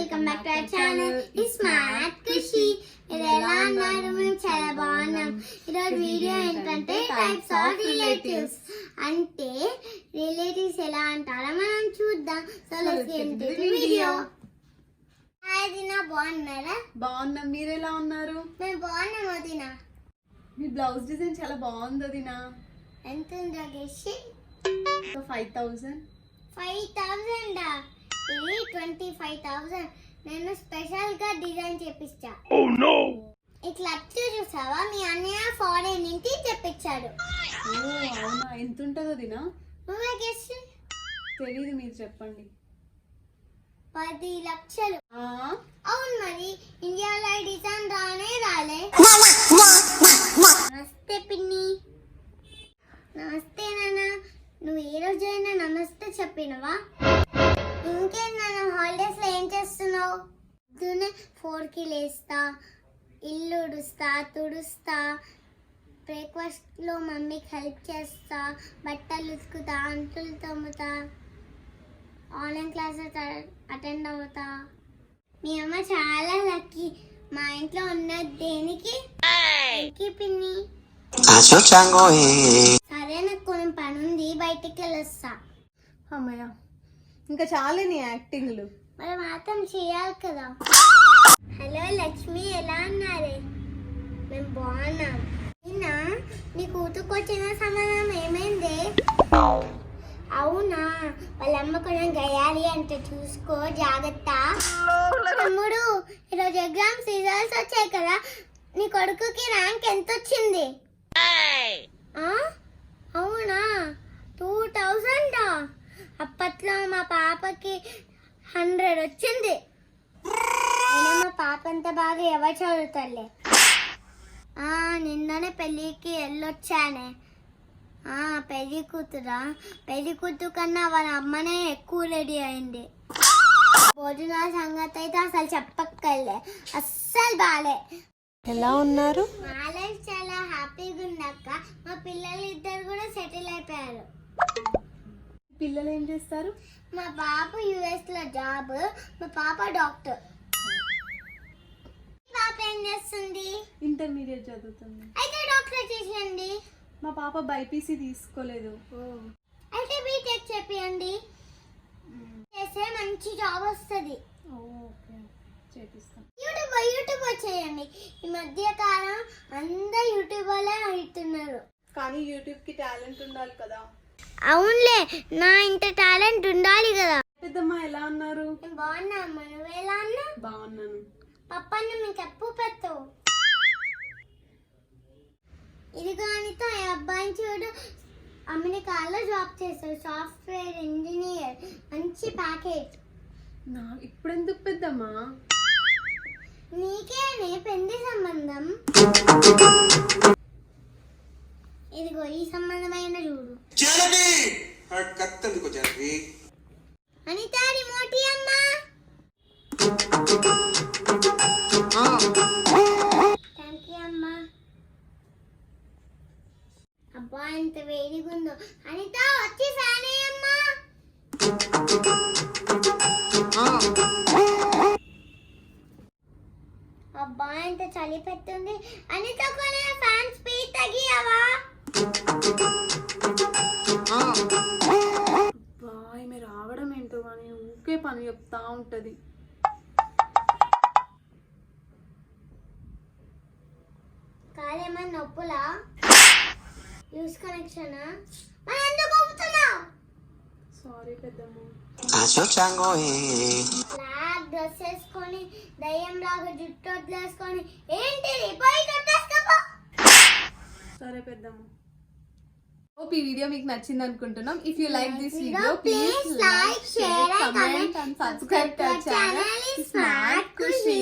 Welcome back to our channel smart Khushi మీరు ఎలా ఉన్నారు మేము చాలా బాగున్నాం ఈరోజు వీడియో ఏంటంటే టైప్స్ ఆఫ్ రిలేటివ్స్ అంటే రిలేటివ్స్ ఎలా అంటారో మనం చూద్దాం సో లెట్స్ వీడియో దినా బాగున్నారా బాగున్నాం మీరు ఎలా ఉన్నారు? మేము బాగున్నాం వదిన మీ బ్లౌజ్ డిజైన్ చాలా బాగుంది వదినా ఎంత ఉందో ఫైవ్ థౌజండ్ ఫైవ్ థౌజండ్ ఇది ట్వంటీ ఫైవ్ థౌజండ్ నేను స్పెషల్గా డిజైన్ చేపిస్తా ఇట్లా వచ్చి చూసావా? మీ అన్నయ్య ఫారెన్ నుంచి తెప్పించాడు. ఓ అవునా? ఎంత ఉంటుందో నువ్వే తెలియదు మీరు చెప్పండి. పది లక్షలు. ఆ, అవును మరి ఇండియాలో ఈ డిజైన్ రానే రాలే. నమస్తే పిన్ని. నమస్తే నాన్న. నువ్వు ఏ రోజైనా నమస్తే చెప్పినవా? ఇంకేం నాన్న హాలిడేస్లో ఏం చేస్తున్నావు? పొద్దున్నే ఫోర్కి లేస్తా ఇల్లు ఉడుస్తా తుడుస్తా బ్రేక్ఫాస్ట్లో మమ్మీకి హెల్ప్ చేస్తా బట్టలు ఉతుకుతా అంటులు తమ్ముతా ఆన్లైన్ క్లాసెస్ అటెండ్ అవుతా. మీ అమ్మ చాలా లక్కీ మా ఇంట్లో ఉన్న దేనికి? పిన్ని. సరే నాకు కొంచెం పని ఉంది బయటికి వెళ్ళొస్తా అమ్మయ్య. ఇంకా చాలే నీ యాక్టింగ్లు. మరి మాత్రం చేయాలి కదా. హలో లక్ష్మి ఎలా ఉన్నారే? మేము బాగున్నాం. నిన్న నీ కూతురుకు వచ్చిన సమాధానం ఏమైంది? అవునా? వాళ్ళ అమ్మ కొంచెం గయాలి అంటే చూసుకో జాగ్రత్త. తమ్ముడు ఈరోజు ఎగ్జామ్స్ రిజల్ట్స్ వచ్చాయి కదా. నీ కొడుకుకి ర్యాంక్ ఎంత వచ్చింది ఆ? అవునా? టూ థౌజండా? అప్పట్లో మా పాపకి హండ్రెడ్ వచ్చింది. మా పాప అంత బాగా ఎవరు చదువుతారులే నిన్ననే పెళ్ళికి వెళ్ళొచ్చానే ఆ, పెళ్ళి కూతురా? పెళ్ళి కూతురు కన్నా వాళ్ళ అమ్మనే ఎక్కువ రెడీ అయింది. భోజనాల సంగతి అయితే అసలు చెప్పక్కర్లే. అస్సలు బాలే. ఎలా ఉన్నారు? మా లైఫ్ చాలా హ్యాపీగా ఉందక్క. మా పిల్లలు ఇద్దరు కూడా సెటిల్ అయిపోయారు. పిల్లలు ఏం చేస్తారు? మా పాప యుఎస్లో జాబ్ మా పాప డాక్టర్ పాప ఏం చేస్తుంది? ఇంటర్మీడియట్ చదువుతుంది. అయితే డాక్టర్ చేసేయండి. మా పాప బైపీసీ తీసుకోలేదు. అయితే బీటెక్ చెప్పండి చేస్తే మంచి జాబ్ వస్తుంది. ఓకే చేపిస్తాం. యూట్యూబ్ యూట్యూబ్ చేయండి. ఈ మధ్య కాలం అందరు యూట్యూబర్లే అవుతున్నారు. కానీ యూట్యూబ్కి టాలెంట్ ఉండాలి కదా. అవునులే నా ఇంత టాలెంట్ ఉండాలి కదా. పెద్దమ్మ ఎలా ఉన్నారు? నేను బాగున్నా నువ్వు ఎలా అన్నా బాగున్నాను. పప్పన్న మీకు చెప్పు పెట్టు ఇదిగో అనిత ఈ అబ్బాయిని చూడు. అమెరికాలో జాబ్ చేస్తాడు సాఫ్ట్వేర్ ఇంజనీర్ మంచి ప్యాకేజ్ నా ఇప్పుడెందుకు పెద్దమ్మా? నీకేనే పెళ్ళి సంబంధం? ఇదిగో ఈ సంబంధమైన చూడు. అనిత రిమోటి అమ్మా! థ్యాంక్ యూ అమ్మా. అబ్బా ఎంత వేడిగా ఉందో అనిత వచ్చి ఫ్యాన్ అమ్మా. అబ్బా ఎంత చలి పెడుతుంది అనిత పని చెప్తా ఉంటది. నొప్పులా? యూస్ కనెక్షనా? సారీ పెద్దమ్మ. బ్లాక్ డ్రెస్ వేసుకొని దయ్యం లాగా జుట్టు వదిలేసుకొని ఏంటిది? పోయి కట్టేసుకోపో సరే పెద్దమ్మ. హోప్ ఈ వీడియో మీకు నచ్చింది అనుకుంటున్నాం. If you like this video please like share comment. And subscribe to our channel smart Khushi